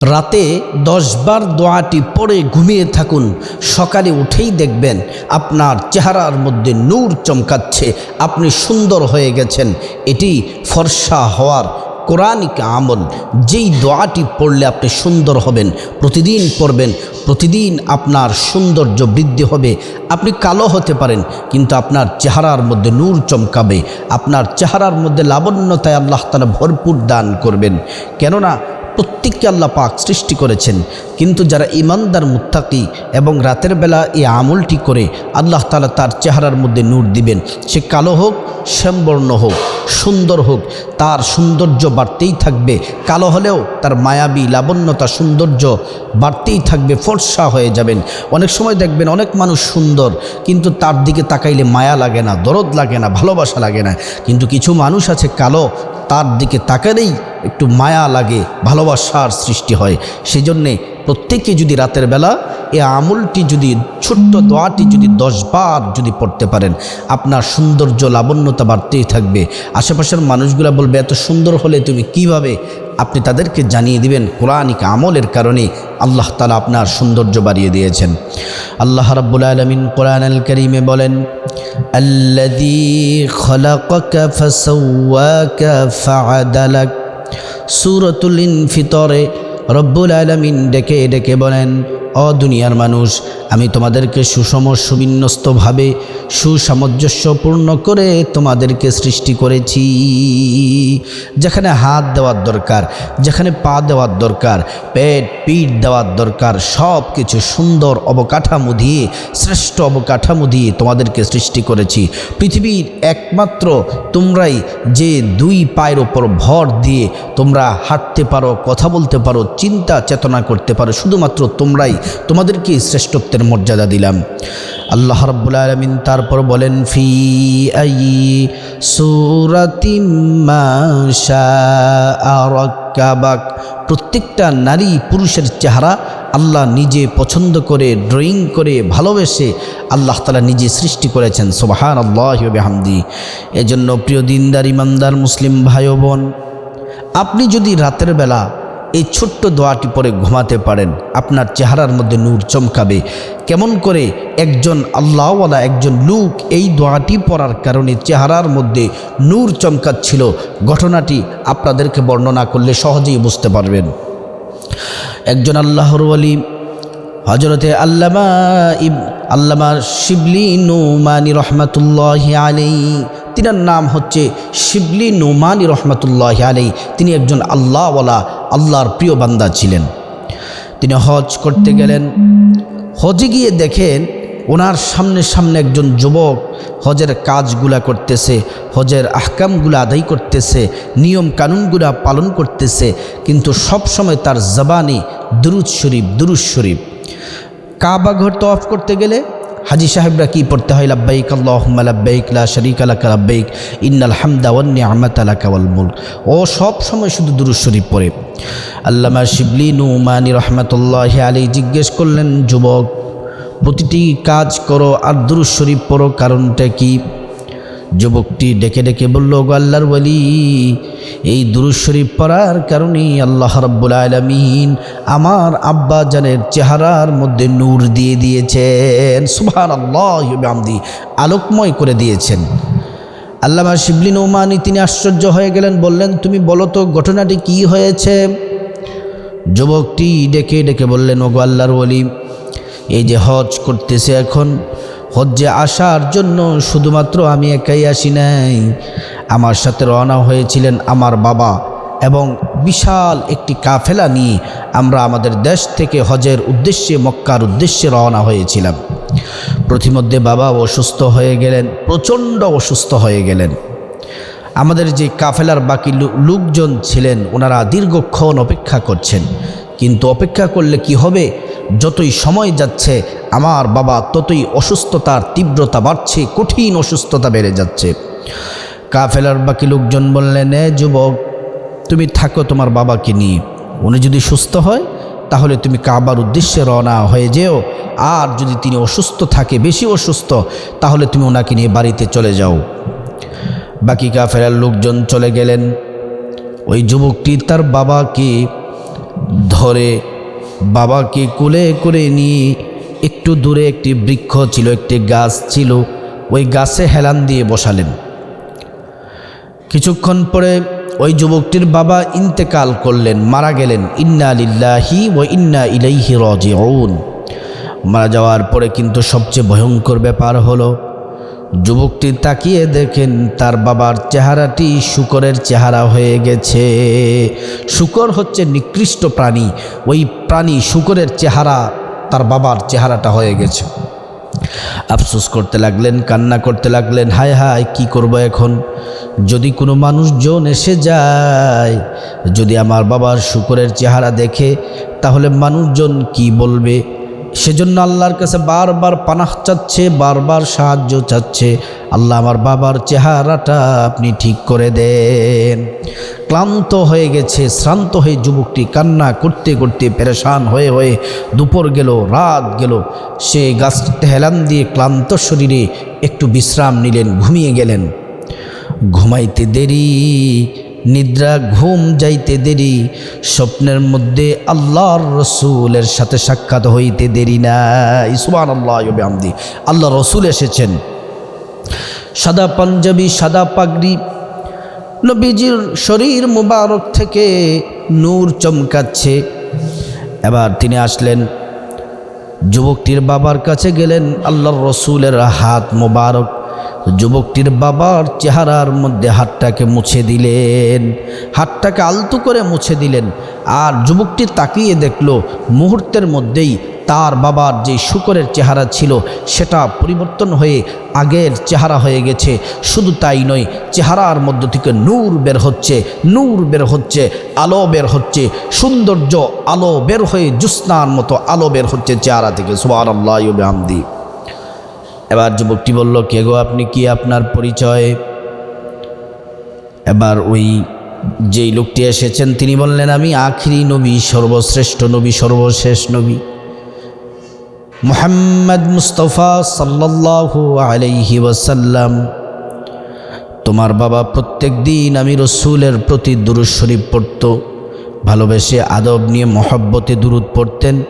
রাতে দশবার দোয়াটি পড়ে ঘুমিয়ে থাকুন। সকালে উঠেই দেখবেন আপনার চেহারার মধ্যে নূর চমকাচ্ছে। আপনি সুন্দর হয়ে গেছেন। এটি ফর্সা হওয়ার কোরআনিক আমল। যেই দোয়াটি পড়লে আপনি সুন্দর হবেন, প্রতিদিন পড়বেন, প্রতিদিন আপনার সৌন্দর্য বৃদ্ধি হবে। আপনি কালো হতে পারেন, কিন্তু আপনার চেহারার মধ্যে নূর চমকাবে। আপনার চেহারার মধ্যে লাবণ্যতায় আল্লাহ তালা ভরপুর দান করবেন। কেননা প্রত্যেককে আল্লাহ পাক সৃষ্টি করেছেন। কিন্তু যারা ইমানদার মুত্তাকি এবং রাতের বেলা এই আমলটি করে, আল্লাহ তালা তার চেহারার মধ্যে নূর দিবেন। সে কালো হোক, শ্যামবর্ণ হোক, সুন্দর হোক, তার সৌন্দর্য বাড়তেই থাকবে। কালো হলেও তার মায়াবী লাবণ্যতা, সৌন্দর্য বাড়তেই থাকবে, ফর্সা হয়ে যাবেন। অনেক সময় দেখবেন অনেক মানুষ সুন্দর, কিন্তু তার দিকে তাকাইলে মায়া লাগে না, দরদ লাগে না, ভালোবাসা লাগে না। কিন্তু কিছু মানুষ আছে কালো তার দিকে তাকালেই একটু মায়া লাগে, ভালোবাসার সৃষ্টি হয়। সেই জন্যে প্রত্যেকে যদি রাতের বেলা এ আমলটি যদি, ছোট্ট দোয়াটি যদি দশবার যদি পড়তে পারেন, আপনার সৌন্দর্য, লাবণ্যতা বাড়তেই থাকবে। আশেপাশের মানুষগুলা বলবে, এত সুন্দর হলে তুমি কীভাবে? আপনি তাদেরকে জানিয়ে দিবেন, কোরআনিক আমলের কারণে আল্লাহ তালা আপনার সৌন্দর্য বাড়িয়ে দিয়েছেন। আল্লাহ রাব্বুল আলমিন কোরআন আল করিমে বলেন الذي خلقك فسواك فعدلك সুরতুল ইনফিতরে রব্বুল আলমিন ডেকে ডেকে বলেন অ দুনিয়ার মানুষ, আমি তোমাদেরকে সুষম, সুবিন্যস্তভাবে, সুসামঞ্জস্যপূর্ণ করে তোমাদেরকে সৃষ্টি করেছি। যেখানে হাত দেওয়ার দরকার, যেখানে পা দেওয়ার দরকার, পেট, পিঠ দেওয়ার দরকার সব কিছু সুন্দর অবকাঠামো দিয়ে, শ্রেষ্ঠ অবকাঠামো দিয়ে তোমাদেরকে সৃষ্টি করেছি। পৃথিবীর একমাত্র তোমরাই যে দুই পায়ের ওপর ভর দিয়ে তোমরা হাঁটতে পারো, কথা বলতে পারো চিন্তা চেতনা করতে পারো, শুধুমাত্র তোমরাই তোমাদেরকে শ্রেষ্ঠত্বের মর্যাদা দিলাম? আল্লাহ রব্বুল আলমিন তারপর বলেন, ফি আই সুরাতিমাশাবাক প্রত্যেকটা নারী পুরুষের চেহারা আল্লাহ নিজে পছন্দ করে ড্রয়িং করে, ভালোবেসে আল্লাহ তালা নিজে সৃষ্টি করেছেন। সোবাহান আল্লাহ হামদি এজন্য প্রিয় দিনদার, ইমানদার, মুসলিম ভাই বোন, আপনি যদি রাতের বেলা এই ছোট্ট দোয়াটি পরে ঘুমাতে পারেন। আপনার চেহারার মধ্যে নূর চমকাবে। কেমন করে একজন আল্লাহওয়ালা, একজন লোক এই দোয়াটি পড়ার কারণে চেহারার মধ্যে নূর চমকাচ্ছিল। ঘটনাটি আপনাদেরকে বর্ণনা করলে সহজেই বুঝতে পারবেন। একজন আল্লাহর ওয়ালি হজরতে আল্লামা ইব, আল্লামা শিবলি নুমানি রহমাতুল্লাহ আলাই তিনার নাম হচ্ছে শিবলি নুমানি রহমাতুল্লাহ আলাই তিনি একজন আল্লাহওয়ালা আল্লাহর প্রিয় বান্দা ছিলেন। তিনি হজ করতে গেলেন। হজে গিয়ে দেখেন ওনার সামনে সামনে একজন যুবক হজের কাজগুলা করতেছে, হজের আহকামগুলো আদায় করতেছে, নিয়ম কানুনগুলা পালন করতেছে, কিন্তু সব সময় তার জবানি দুরুদ শরীফ দুরুদ শরীফ। কাবা ঘর তো অফ করতে গেলে হাজি সাহেবরা কি পড়তে হয়? লাব্বাইক লাব্বাইক, লা শরিক লাকা লাব্বাইক, ইন্নাল হামদা ওয়ান নি'মাতা আলা ওয়াল ও সব সময় শুধু দুরূদ শরীফ পড়ে। আল্লামা শিবলি নুমানি রহমাতুল্লাহি আলাইহি জিজ্ঞেস করলেন, যুবক, প্রতিটি কাজ করো আর দুরূদ শরীফ পড়ো, কারণটা কি? যুবকটি ডেকে ডেকে বলল, গো আল্লাহর বলি এই দুরুদ শরীফ পড়ার কারণেই আল্লাহ রব্বুল আলমিন আমার আব্বা জানের চেহারার মধ্যে নূর দিয়ে দিয়েছেন। সুভান আল্লাহ আমদি আলোকময় করে দিয়েছেন। আল্লামা শিবলিন ওমানি তিনি আশ্চর্য হয়ে গেলেন, বললেন, তুমি বলো তো, ঘটনাটি কি হয়েছে? যুবকটি ডেকে ডেকে বললেন, ওগো আল্লাহর বলি এই যে হজ করতেছে এখন হজ্জে আসার জন্য শুধুমাত্র আমি একাই আসি নাই। আমার সাথে রওনা হয়েছিলেন আমার বাবা এবং বিশাল একটি কাফেলা নিয়ে আমরা আমাদের দেশ থেকে হজের উদ্দেশ্যে, মক্কার উদ্দেশ্যে রওনা হয়েছিলাম। প্রতিমধ্যে বাবা অসুস্থ হয়ে গেলেন, প্রচণ্ড অসুস্থ হয়ে গেলেন। আমাদের যে কাফেলার বাকি লোকজন ছিলেন, ওনারা দীর্ঘক্ষণ অপেক্ষা করছেন। কিন্তু অপেক্ষা করলে কি হবে? যতই সময় যাচ্ছে আমার বাবা ততই অসুস্থতার তীব্রতা বাড়ছে, কঠিন অসুস্থতা বেড়ে যাচ্ছে। কাফেলার বাকি লোকজন বললেন, এ যুবক, তুমি থাকো তোমার বাবাকে নিয়ে। উনি যদি সুস্থ হয়, তাহলে তুমি কাবার উদ্দেশ্যে রওনা হয়ে যেও। আর যদি তিনি অসুস্থ থাকে, বেশি অসুস্থ, তাহলে তুমি ওনাকে নিয়ে বাড়িতে চলে যাও। বাকি কাফেলার লোকজন চলে গেলেন। ওই যুবকটি তার বাবাকে ধরে বাবাকে কোলে করে নিয়ে একটু দূরে একটি বৃক্ষ ছিল, একটি গাছ ছিল। ওই গাছে হেলান দিয়ে বসালেন। কিছুক্ষণ পরে ওই যুবকটির বাবা ইন্তেকাল করলেন, মারা গেলেন। ইন্না লিল্লাহি ও ইন্না ইলাইহি রাজিউন। মারা যাওয়ার পরে কিন্তু সবচেয়ে ভয়ঙ্কর ব্যাপার হলো, যুবকটি তাকিয়ে দেখেন তার বাবার চেহারাটি শুকরের চেহারা হয়ে গেছে। শুকর হচ্ছে নিকৃষ্ট প্রাণী। ওই প্রাণী শুকরের চেহারা তার বাবার চেহারাটা হয়ে গেছে। আফসোস করতে লাগলেন, কান্না করতে লাগলেন, হায় হায়, কি করব এখন? যদি কোনো মানুষজন এসে যায়, যদি আমার বাবার শুকরের চেহারা দেখে, তাহলে মানুষজন কি বলবে? সেজন্য আল্লাহর কাছে বারবার পানাহ চাচ্ছে, বারবার সাহায্য চাচ্ছে। আল্লাহ আমার বাবার চেহারাটা আপনি ঠিক করে দেন। ক্লান্ত হয়ে গেছে, শ্রান্ত হয়ে যুবকটি কান্না করতে করতে পেরেশান হয়ে হয়ে দুপুর গেল, রাত গেল। সে গাছটাতে হেলান দিয়ে ক্লান্ত শরীরে একটু বিশ্রাম নিলেন, ঘুমিয়ে গেলেন। ঘুমাইতে দেরি নিদ্রা, ঘুম যাইতে দেরি, স্বপ্নের মধ্যে আল্লাহর রসুলের সাথে সাক্ষাৎ হইতে দেরি না ইসুবান আল্লাহ আমদি আল্লাহ রসুল এসেছেন। সাদা পাঞ্জাবি, সাদা পাগড়ি, নবীজির শরীর মুবারক থেকে নূর চমকাচ্ছে। এবার তিনি আসলেন। যুবকটির বাবার কাছে গেলেন। আল্লাহর রসুলের হাত মোবারক যুবকটির বাবার চেহারার মধ্যে হাতটাকে মুছে দিলেন, হাতটাকে আলতু করে মুছে দিলেন, আর যুবকটি তাকিয়ে দেখল মুহূর্তের মধ্যেই তার বাবার যে শুকরের চেহারা ছিল সেটা পরিবর্তন হয়ে আগের চেহারা হয়ে গেছে। শুধু তাই নয়, চেহারার মধ্য থেকে নূর বের হচ্ছে, নূর বের হচ্ছে, আলো বের হচ্ছে, সৌন্দর্য আলো বের হয়ে জুস্নার মতো আলো বের হচ্ছে চেহারা থেকে। সুবার আল্লাহ এবার যুবকটি বলল, কে গো আপনি? কি আপনার পরিচয়? এবার ওই যেই লোকটি এসেছেন, তিনি বললেন, আমি আখিরি নবী, সর্বশ্রেষ্ঠ নবী, সর্বশেষ নবী। মোহাম্মদ মুস্তফা সাল্লাল্লাহু আলাইহি ওয়াসাল্লাম। তোমার বাবা প্রত্যেক দিন আমি রসুলের প্রতি দুরুদ শরীফ পড়ত। ভালোবেসে আদব নিয়ে মহাব্বতে দুরুদ পড়তেন।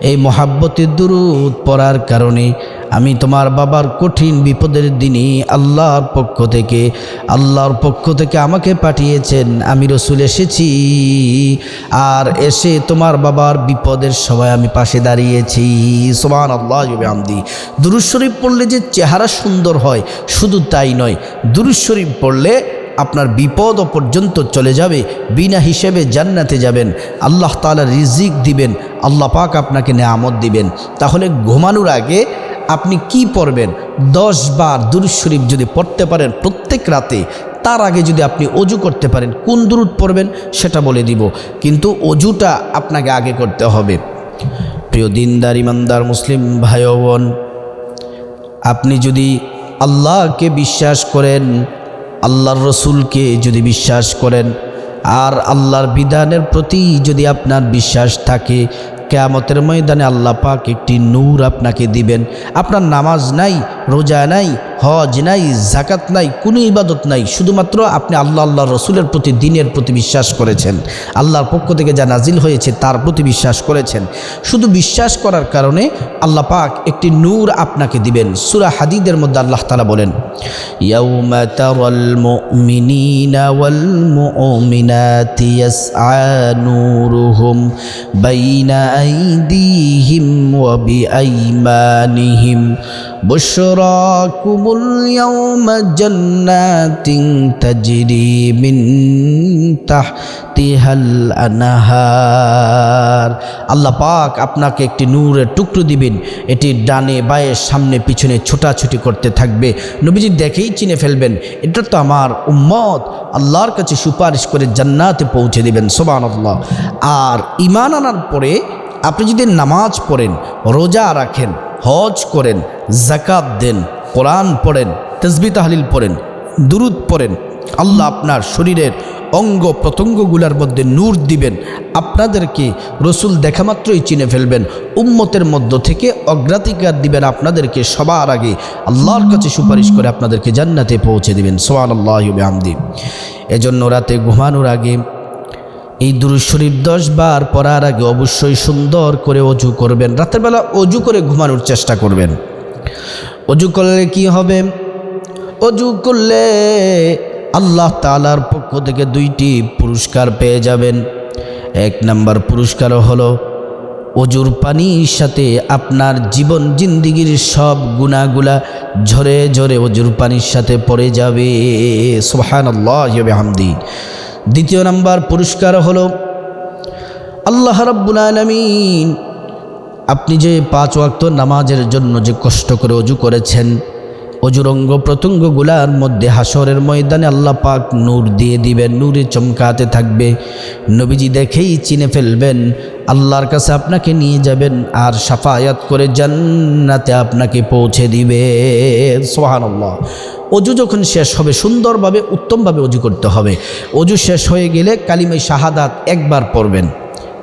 এই মহাব্বতে দুরুদ পড়ার কারণে আমি তোমার বাবার কঠিন বিপদের দিনই আল্লাহর পক্ষ থেকে, আল্লাহর পক্ষ থেকে আমাকে পাঠিয়েছেন। আমি রসুল এসেছি আর এসে তোমার বাবার বিপদের সবাই আমি পাশে দাঁড়িয়েছি। সোমান আল্লাহ আমদি দুরুশরীফ পড়লে যে চেহারা সুন্দর হয়, শুধু তাই নয় দুরুশরীফ পড়লে আপনার বিপদ পর্যন্ত চলে যাবে, বিনা হিসেবে জান্নাতে যাবেন। আল্লাহ তালা রিজিক দিবেন, আল্লাহ পাক আপনাকে নেয়ামত দিবেন। তাহলে ঘুমানোর আগে আপনি কি পড়বেন? দশ বার দুরুদ শরীফ যদি পড়তে পারেন প্রত্যেক রাতে, তার আগে যদি আপনি অজু করতে পারেন, কোন দুরুদ পড়বেন সেটা বলে দিব। কিন্তু অজুটা আপনাকে আগে করতে হবে। প্রিয় দিনদার, ইমানদার, মুসলিম ভাই বোন, আপনি যদি আল্লাহকে বিশ্বাস করেন আল্লাহর রসুলকে যদি বিশ্বাস করেন, আর আল্লাহর বিধানের প্রতি যদি আপনার বিশ্বাস থাকে, কেয়ামতের ময়দানে আল্লাহ পাক একটি নূর আপনাকে দিবেন। আপনার নামাজ নাই, রোজা নাই হজ নাই জাকাত নাই, কোনো ইবাদত নাই। শুধুমাত্র আপনি আল্লাহ আল্লাহ রসুলের প্রতি, দিনের প্রতি বিশ্বাস করেছেন। আল্লাহর পক্ষ থেকে যা নাজিল হয়েছে তার প্রতি বিশ্বাস করেছেন। শুধু বিশ্বাস করার কারণে আল্লাহ পাক একটি নূর আপনাকে দিবেন। সুরা হাদিদের মধ্যে আল্লাহ তালা বলেন বাইনা نورهم بين أيديهم وبأيمانهم بشراكم اليوم جنات تجري من تحتها الأنهار আল্লাহ পাক আপনাকে একটি নূরের টুকরো দিবেন এটি ডানে বায়ে সামনে পিছনে ছোটাছুটি করতে থাকবে নবীজি দেখেই চিনে ফেলবেন এটা তো আমার উম্মত আল্লাহর কাছে সুপারিশ করে জান্নাতে পৌঁছে দিবেন সোবান আল্লাহ আর ইমান আনার পরে আপনি যদি নামাজ পড়েন রোজা রাখেন হজ করেন জাকাত দেন, কোরআন পড়েন তসবি তাহলিল পড়েন, দুরুদ পড়েন। আল্লাহ আপনার শরীরের অঙ্গ প্রত্যঙ্গগুলোর মধ্যে নূর দিবেন। আপনাদেরকে রসুল দেখা মাত্রই চিনে ফেলবেন। উম্মতের মধ্য থেকে অগ্রাধিকার দিবেন আপনাদেরকে সবার আগে। আল্লাহর কাছে সুপারিশ করে আপনাদেরকে জান্নাতে পৌঁছে দিবেন। সোয়ান আল্লাহ আমদি এজন্য রাতে ঘুমানোর আগে এই দুরুদ শরীফ দশ বার পড়ার আগে অবশ্যই সুন্দর করে অজু করবেন। রাতের বেলা অজু করে ঘুমানোর চেষ্টা করবেন। অজু করলে কি হবে? অজু করলে আল্লাহ তালার পক্ষ থেকে দুইটি পুরস্কার পেয়ে যাবেন। এক নাম্বার পুরস্কার হলো অজুর পানির সাথে আপনার জীবন জিন্দিগির সব গুণাগুলা ঝরে ঝরে অজুর পানির সাথে পড়ে যাবে। সোহান আল্লাহ হামদি দ্বিতীয় নাম্বার পুরস্কার হলো আল্লাহ রাব্বুল আলামিন আপনি যে পাঁচ ওয়াক্ত নামাজের জন্য যে কষ্ট করে অজু করেছেন, অজুরঙ্গ প্রত্যঙ্গগুলার মধ্যে হাসরের ময়দানে আল্লাহ পাক নূর দিয়ে দিবেন, নূরে চমকাতে থাকবে, নবীজি দেখেই চিনে ফেলবেন, আল্লাহর কাছে আপনাকে নিয়ে যাবেন আর সাফায়াত করে জান্নাতে আপনাকে পৌঁছে দিবে। সোহানাল্লাহ অজু যখন শেষ হবে, সুন্দরভাবে, উত্তমভাবে অজু করতে হবে। অজু শেষ হয়ে গেলে কালিমাই শাহাদাত একবার পড়বেন।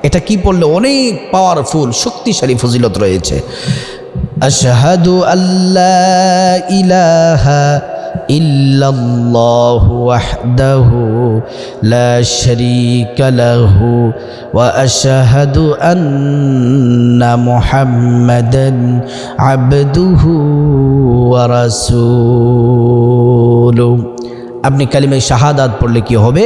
এটা কি পড়লে অনেক পাওয়ারফুল শক্তিশালী ফজিলত রয়েছে। আশহাদু আল্লাহ ইলাহা ইল্লাল্লাহু ওয়াহদাহু লা শারীকা লাহু ওয়া আশহাদু আন্না মুহাম্মাদান আবদুহু আপনি কালিমে শাহাদাত পড়লে কি হবে?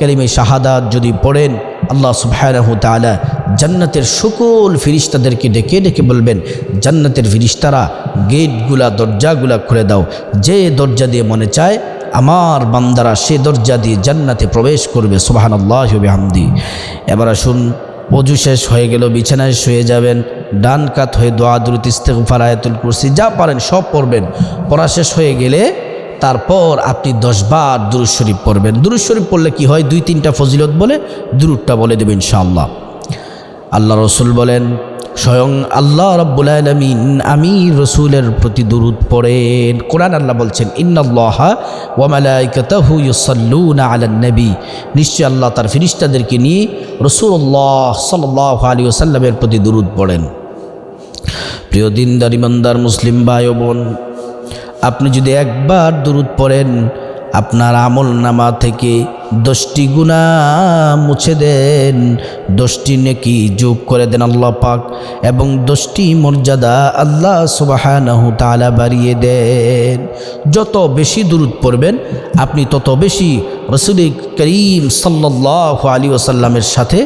কালিমে শাহাদাত যদি পড়েন, আল্লাহ সুবহানাহু তাআলা জান্নাতের সকল ফিরিস্তাদেরকে ডেকে ডেকে বলবেন, জান্নাতের ফিরিস্তারা গেটগুলা, দরজাগুলা খুলে দাও। যে দরজা দিয়ে মনে চায়, আমার বান্দারা সে দরজা দিয়ে জান্নাতে প্রবেশ করবে। সুবাহান আল্লাহ হামদি এবার আসুন অজু শেষ হয়ে গেল, বিছানায় শুয়ে যাবেন, ডান কাত হয়ে দোয়া দুরুত ইস্তেগফার, আয়াতুল কুরসি, যা পারেন সব পড়বেন। পড়া শেষ হয়ে গেলে তারপর আপনি দশবার দুরুদ শরীফ পড়বেন। দুরুদ শরীফ পড়লে কি হয়? দুই, তিনটা ফজিলত বলে দুরুদটা বলে দেবেন ইনশাআল্লাহ। আল্লাহ রসুল বলেন স্বয়ং আল্লাহ রব্বুল আলমিন আমি রসুলের প্রতি দুরুদ পড়েন। কোরআন আল্লাহ বলছেন, ইন্নাল্লাহ নিশ্চয় আল্লাহ তার ফিরিস্তাদেরকে নিয়ে রসুল্লাহ সাল্লাহ আলী ওসাল্লামের প্রতি দুরুদ পড়েন। প্রিয় দিনদার, ইমানদার মুসলিম ভাই বোন আপনি যদি একবার দুরুদ পড়েন, আপনার আমল নামা থেকে দশটি গুণা মুছে দেন, দশটি নেকি যোগ করে দেন আল্লাহ পাক এবং দশটি মর্যাদা আল্লাহ সুবাহানাহু তালা বাড়িয়ে দেন। যত বেশি দূরত পড়বেন, আপনি তত বেশি রসুল করিম সাল্লাহ আলী ওসাল্লামের সাথে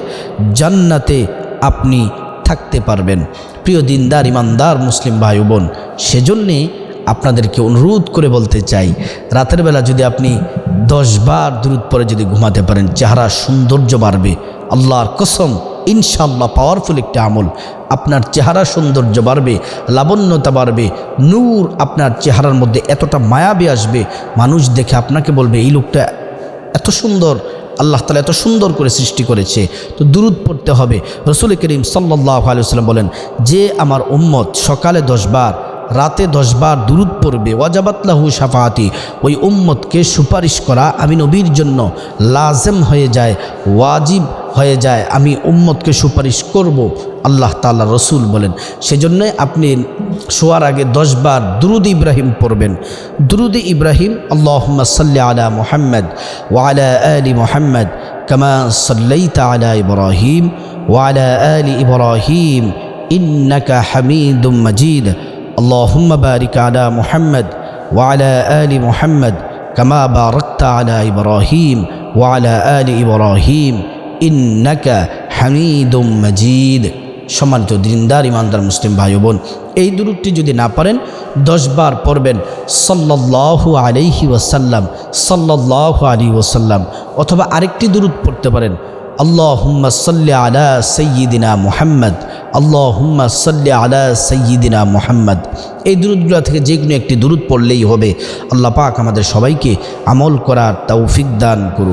জান্নাতে আপনি থাকতে পারবেন। প্রিয় দিনদার, ইমানদার মুসলিম ভাই বোন, সেজন্যে আপনাদেরকে অনুরোধ করে বলতে চাই, রাতের বেলা যদি আপনি দশ বার দূরত পরে যদি ঘুমাতে পারেন, চেহারা সৌন্দর্য বাড়বে। আল্লাহর কসম ইনশাল্লাহ পাওয়ারফুল একটা আমল। আপনার চেহারা সৌন্দর্য বাড়বে, লাবণ্যতা বাড়বে, নূর আপনার চেহারার মধ্যে এতটা মায়াবী আসবে। মানুষ দেখে আপনাকে বলবে, এই লোকটা এত সুন্দর, আল্লাহ তালা এত সুন্দর করে সৃষ্টি করেছে। তো দূরত পড়তে হবে। রসুল করিম সাল্লাহ আলুসাল্লাম বলেন, যে আমার উম্মত সকালে দশবার রাতে দশবার দূরত পড়বে। ওয়াজাবাতলাহু সাফাতি ওই উম্মতকে সুপারিশ করা আমি নবীর জন্য লাজেম হয়ে যায়, ওয়াজিব হয়ে যায়, আমি উম্মতকে সুপারিশ করব, আল্লাহ তাল্লাহ রসুল বলেন। সেজন্য আপনি শোয়ার আগে দশবার দুরুদ ইব্রাহিম পড়বেন। দুরুদ ইব্রাহিম আল্লাহ সাল্লি আলা মোহাম্মদ ওয়ালা আলী মোহাম্মদ কামা সাল্লাইতা আলা ইব্রাহিম ওয়ালা আলী ইব্রাহিম ইন্নাকা হামিদুম মজিদ। اللهم بارك على محمد وعلى آل محمد كما باركت على إبراهيم وعلى آل إبراهيم إنك حميد مجيد সম্মানিত দিনদার ইমানদার মুসলিম ভাই বোন এই দুরুদটি যদি না পারেন দশবার পড়বেন সাল্লাল্লাহু আলাইহি ওয়াসাল্লাম সাল্লাল্লাহু আলী ওসাল্লাম অথবা আরেকটি দুরুদ পড়তে পারেন আল্লাহুম্মা সাল্লি আলা সৈয়দিনা মুহাম্মদ আল্লাহুম্মা সাল্লি আলা সৈয়দিনা মোহাম্মদ। এই দুরুদগুলো থেকে যে কোনো একটি দুরুদ পড়লেই হবে। আল্লাহ পাক আমাদের সবাইকে আমল করার তৌফিক দান করুন